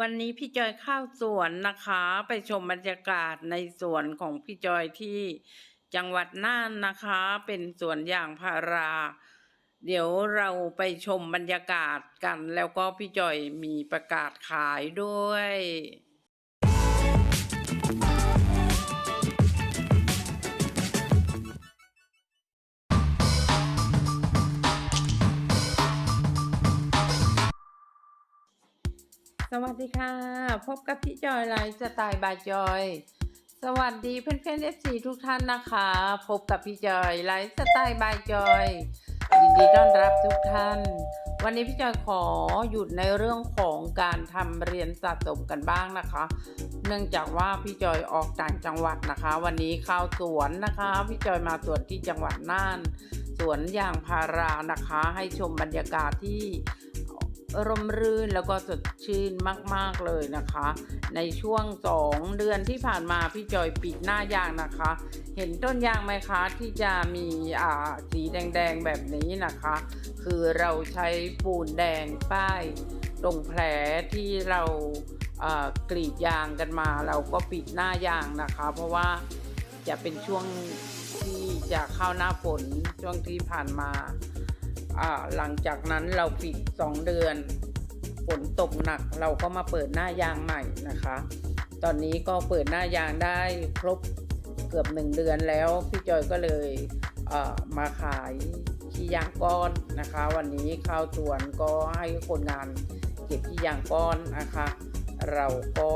วันนี้พี่จอยเข้าสวนนะคะ ไปชมบรรยากาศในสวนของพี่จอยที่จังหวัดน่านนะคะ เป็นสวนยางพารา เดี๋ยวเราไปชมบรรยากาศกัน แล้วก็พี่จอยมีประกาศขายด้วย สวัสดีค่ะ พบกับพี่จอยไลฟ์สไตล์บายจอย สวัสดีเพื่อนเพื่อนเอฟซีทุกท่านนะคะ พบกับพี่จอยไลฟ์สไตล์บายจอยยินดีต้อนรับทุกท่าน วันนี้พี่จอยขอหยุดในเรื่องของการทำเรียนสะสมกันบ้างนะคะ เนื่องจากว่าพี่จอยออกต่างจังหวัดนะคะ วันนี้เข้าสวนนะคะพี่จอยมาสวนที่จังหวัดน่านสวนยางพารานะคะ ให้ชมบรรยากาศที่ ร่มรื่นแล้วก็สดชื่นมาก ๆ เลยนะคะ ในช่วงสองเดือนที่ผ่านมาพี่จอยปิดหน้ายางนะคะ เห็นต้นยางไหมคะ ที่จะมีอ่าสีแดง ๆ แบบนี้นะคะ คือเราใช้ปูนแดงป้ายตรงแผลที่เรากรีดยางกันมา เราก็ปิดหน้ายางนะคะ เพราะว่าจะเป็นช่วงที่จะเข้าหน้าฝนช่วงที่ผ่านมา หลังจากนั้นเราปิด 2 เดือนฝนตกหนักเราก็มาเปิดหน้ายางใหม่นะคะ ตอนนี้ก็เปิดหน้ายางได้ครบเกือบ 1 เดือนแล้วพี่จอยก็เลยเมาขายขี้ยางก้อนนะคะ วันนี้เข้าสวนก็ให้คนงานเก็บขี้ยางก้อนนะคะ เราก็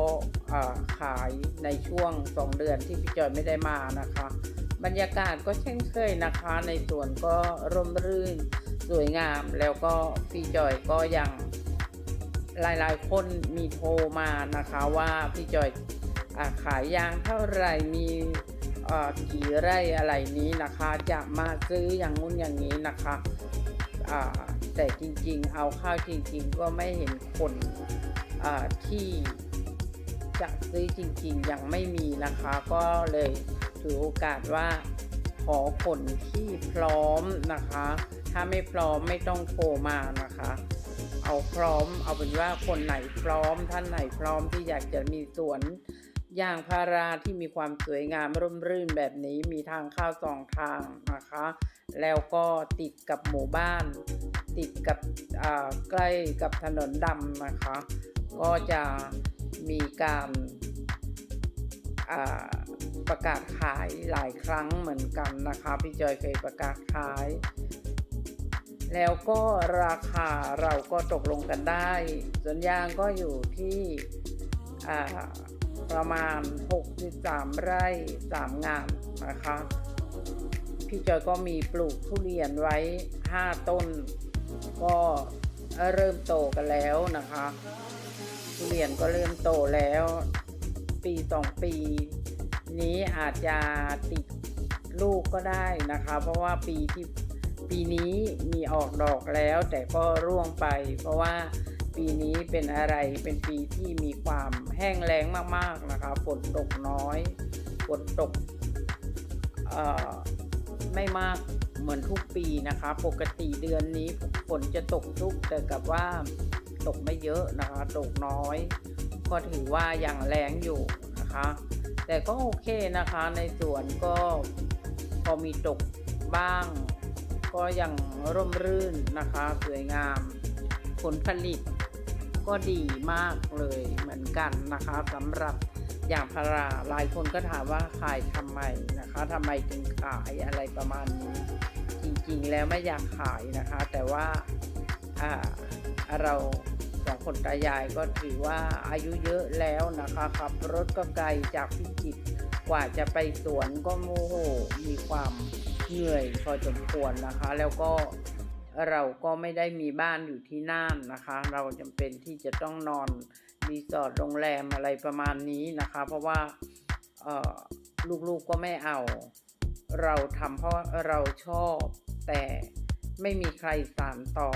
ขายในช่วง 2 เดือนที่พี่จอยไม่ได้มานะคะ บรรยากาศก็เช่นเคยนะคะ ในสวนก็ร่มรื่น สวยงามแล้วก็พี่จอยก็ยังหลายๆ คนมีโทรมานะคะว่าพี่จอยอขายยางเท่าไหร่มีกี่ไร่อะไรนี้นะคะจะมาซื้ออย่างงู้นอย่างนี้นะคะแต่จริงๆ เอาข้าวจริงๆ ก็ไม่เห็นคนที่จะซื้อจริงๆ ยังไม่มีนะคะ ก็เลยถือโอกาสว่าขอคนที่พร้อมนะคะ ถ้าไม่พร้อมไม่ต้องโทรมานะคะ เอาพร้อมเอาเป็นว่าคนไหนพร้อมท่านไหนพร้อมที่อยากจะมีสวนยางพาราที่มีความสวยงามร่มรื่นแบบนี้มีทางเข้าสองทางนะคะ แล้วก็ติดกับหมู่บ้าน ติดกับใกล้กับถนนดำนะคะ ก็จะมีการประกาศขายหลายครั้งเหมือนกันนะคะ พี่จอยเคยประกาศขาย แล้วก็ราคาเราก็ตกลงกันได้สวนยางก็อยู่ที่ประมาณ 63 ไร่ 3 งานนะคะ พี่จอยก็มีปลูกทุเรียนไว้ 5 ต้น ก็เริ่มโตกันแล้วนะคะ ทุเรียนก็เริ่มโตแล้ว ปีสองปี นี้อาจจะติดลูกก็ได้นะคะ เพราะว่าปีที่ ปีนี้มีออกดอกแล้วแต่ก็ร่วงไป เพราะว่าปีนี้เป็นอะไรเป็นปีที่มีความแห้งแล้งมากๆนะคะฝนตกน้อยฝนตกไม่มากเหมือนทุกปีนะคะ ปกติเดือนนี้ฝนจะตกทุกแต่กับว่าตกไม่เยอะนะคะ ตกน้อย ก็ถือว่ายังแรงอยู่นะคะ แต่ก็โอเคนะคะในสวนก็พอมีตกบ้าง ก็ยังร่มรื่นนะคะสวยงามผลผลิตก็ดีมากเลยเหมือนกันนะคะสำหรับอย่างพาราหลายคนก็ถามว่าขายทำไมนะคะทำไมถึงขายอะไรประมาณนี้จริงๆแล้วไม่อยากขายนะคะ แต่ว่าอ่าเราสองคนตายายก็ถือว่าอายุเยอะแล้วนะคะขับรถก็ไกลจากพิจิตรกว่าจะไปสวนก็โมโหมีความ เหนื่อยพอสมควรนะคะ แล้วก็เราก็ไม่ได้มีบ้านอยู่ที่น่านนะคะ เราจำเป็นที่จะต้องนอนรีสอร์ทโรงแรมอะไรประมาณนี้นะคะ เพราะว่าลูกๆก็ไม่เอา เราทำเพราะเราชอบ แต่ไม่มีใครสานต่อ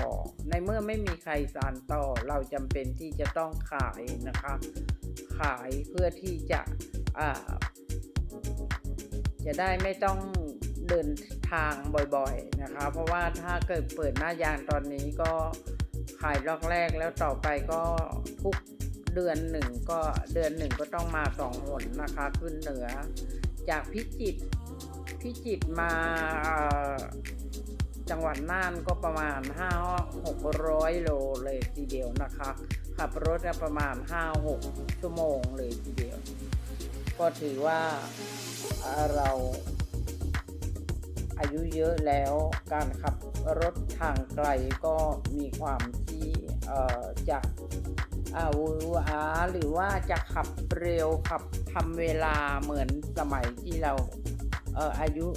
ในเมื่อไม่มีใครสานต่อ เราจำเป็นที่จะต้องขายนะคะ ขายเพื่อที่จะจะได้ไม่ต้อง เดินทางบ่อยๆนะคะ เพราะว่าถ้าเกิดเปิดหน้ายางตอนนี้ก็ขายรอกแรกแล้วต่อไปก็ทุกเดือนหนึ่งก็เดือนหนึ่งก็ต้องมาสองหนนะคะขึ้นเหนือ จากพิจิตรพิจิตรมาจังหวัดน่านก็ประมาณห้าหกร้อยโลเลยทีเดียวนะคะขับรถประมาณห้าหกชั่วโมงเลยทีเดียว ก็ถือว่าเรา อายุเยอะแล้วการขับรถทางไกลก็มีความที่จะอาวูอาหรือว่าจะขับเร็วขับทำเวลาเหมือนสมัยที่เราเอออายุ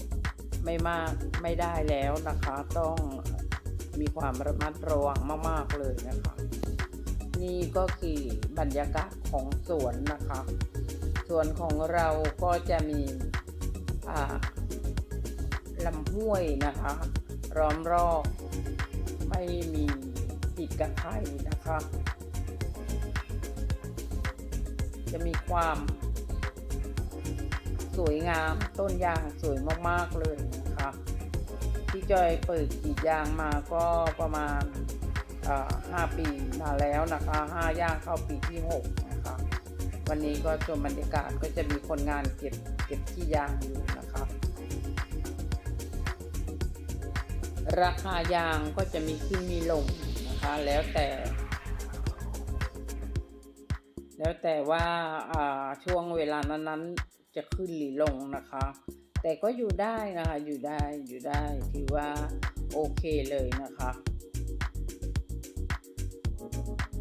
ไม่มากไม่ได้แล้วนะคะ ต้องมีความระมัดระวังมาก ๆ เลยนะคะ นี่ก็คือบรรยากาศของสวนนะคะ สวนของเราก็จะมีอ่า ลำห้วยนะคะล้อมรอบไม่มีติดกับใครนะคะ จะมีความสวยงามต้นยางสวยมากๆเลยนะคะที่จอยเปิดกรีดยางมาก็ประมาณห้าปีมาแล้วนะคะห้าย่างเข้าปีที่หกนะคะวันนี้ก็ชมบรรยากาศก็จะมีคนงานเก็บเก็บที่ยางอยู่นะ ราคายางก็จะมีขึ้นมีลงนะคะแล้วแต่ แล้วแต่ว่าช่วงเวลานั้นๆจะขึ้นหรือลงนะคะ แต่ก็อยู่ได้นะคะอยู่ได้อยู่ได้ถือว่าโอเคเลยนะคะ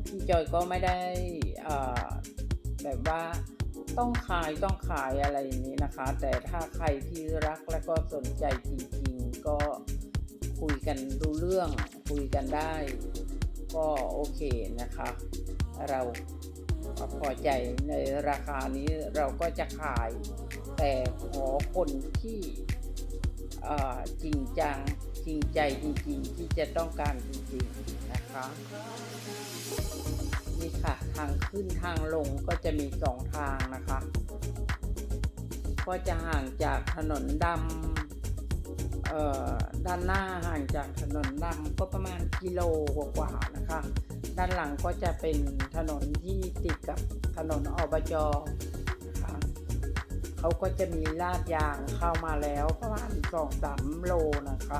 พี่จอยก็ไม่ได้แบบว่าต้องขายต้องขายอะไรอย่างนี้นะคะ แต่ถ้าใครที่รักและก็สนใจจริงๆก็ คุยกันรู้เรื่องคุยกันได้ ก็โอเคนะคะ เราพอใจในราคานี้เราก็จะขาย แต่ขอคนที่จริงจังจริงใจจริงๆ ที่จะต้องการจริงๆนะคะนี่ค่ะทางขึ้นทางลงก็จะมีสองทางนะคะ ก็จะห่างจากถนนดำ ด้านหน้าห่างจากถนนดำก็ประมาณกิโลกว่าๆนะคะ ด้านหลังก็จะเป็นถนนที่ติดกับถนนอบจนะคะเขาก็จะมีลาดยางเข้ามาแล้วประมาณสองสามโลนะคะ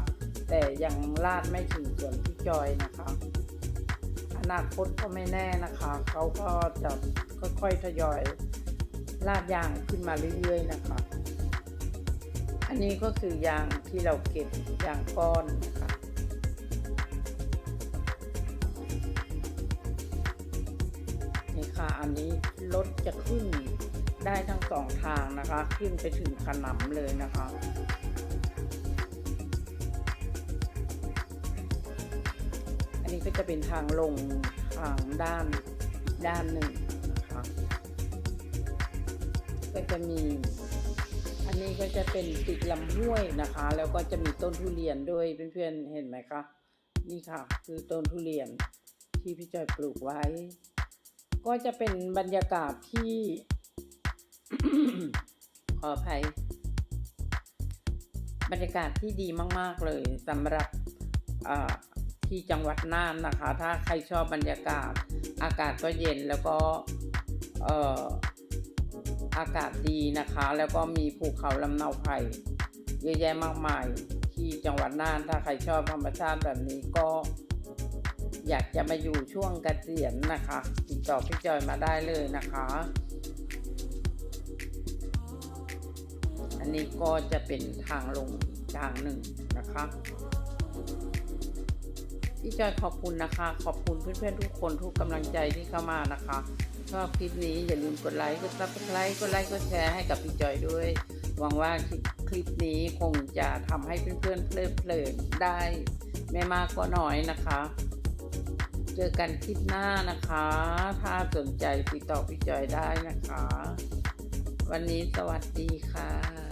แต่ยังลาดไม่ถึงส่วนที่จอยนะคะอนาคตก็ไม่แน่นะคะ เขาก็จะค่อยๆทยอยลาดยางขึ้นมาเรื่อยๆนะคะ อันนี้ก็คือยางที่เราเก็บยางก้อนนะคะนี่ค่ะอันนี้รถจะขึ้นได้ทั้งสองทางนะคะ ขึ้นไปถึงขนำเลยนะคะอันนี้ก็จะเป็นทางลงทางด้านอีกด้านหนึ่งนะคะ ก็จะมี นนี้ก็จะเป็นติดลำห้วยนะคะ แล้วก็จะมีต้นทุเรียนด้วยเพื่อนๆเห็นไหมคะ นี่ค่ะ คือต้นทุเรียนที่พี่จอยปลูกไว้ ก็จะเป็นบรรยากาศที่ ขออภัย บรรยากาศที่ดีมาก ๆ เลยสำหรับที่จังหวัดน่านนะคะ ถ้าใครชอบบรรยากาศ อากาศก็เย็นแล้วก็เอากาศดีนะคะ แล้วก็มีภูเขาลำเนาไผ่เยอะแยะมากมายที่จังหวัดน่านถ้าใครชอบธรรมชาติแบบนี้ก็ อยากจะมาอยู่ช่วงกเกษียณนะคะติดต่อพี่จอยมาได้เลยนะคะ อันนี้ก็จะเป็นทางลงทางหนึ่งนะคะพี่จอยขอบคุณนะคะ ขอบคุณเพื่อนๆทุกคนทุกกำลังใจที่เข้ามานะคะ ชอบคลิปนี้อย่าลืมกดไลค์กดซับสไครต์กดไลค์กดแชร์ให้กับพี่จอยด้วย หวังว่าคลิปคลิปนี้คงจะทำให้เพื่อนๆเพลิดเพลินได้ไม่มากก็น้อยนะคะ เจอกันคลิปหน้านะคะ ถ้าสนใจติดต่อพี่จอยได้นะคะ วันนี้สวัสดีค่ะ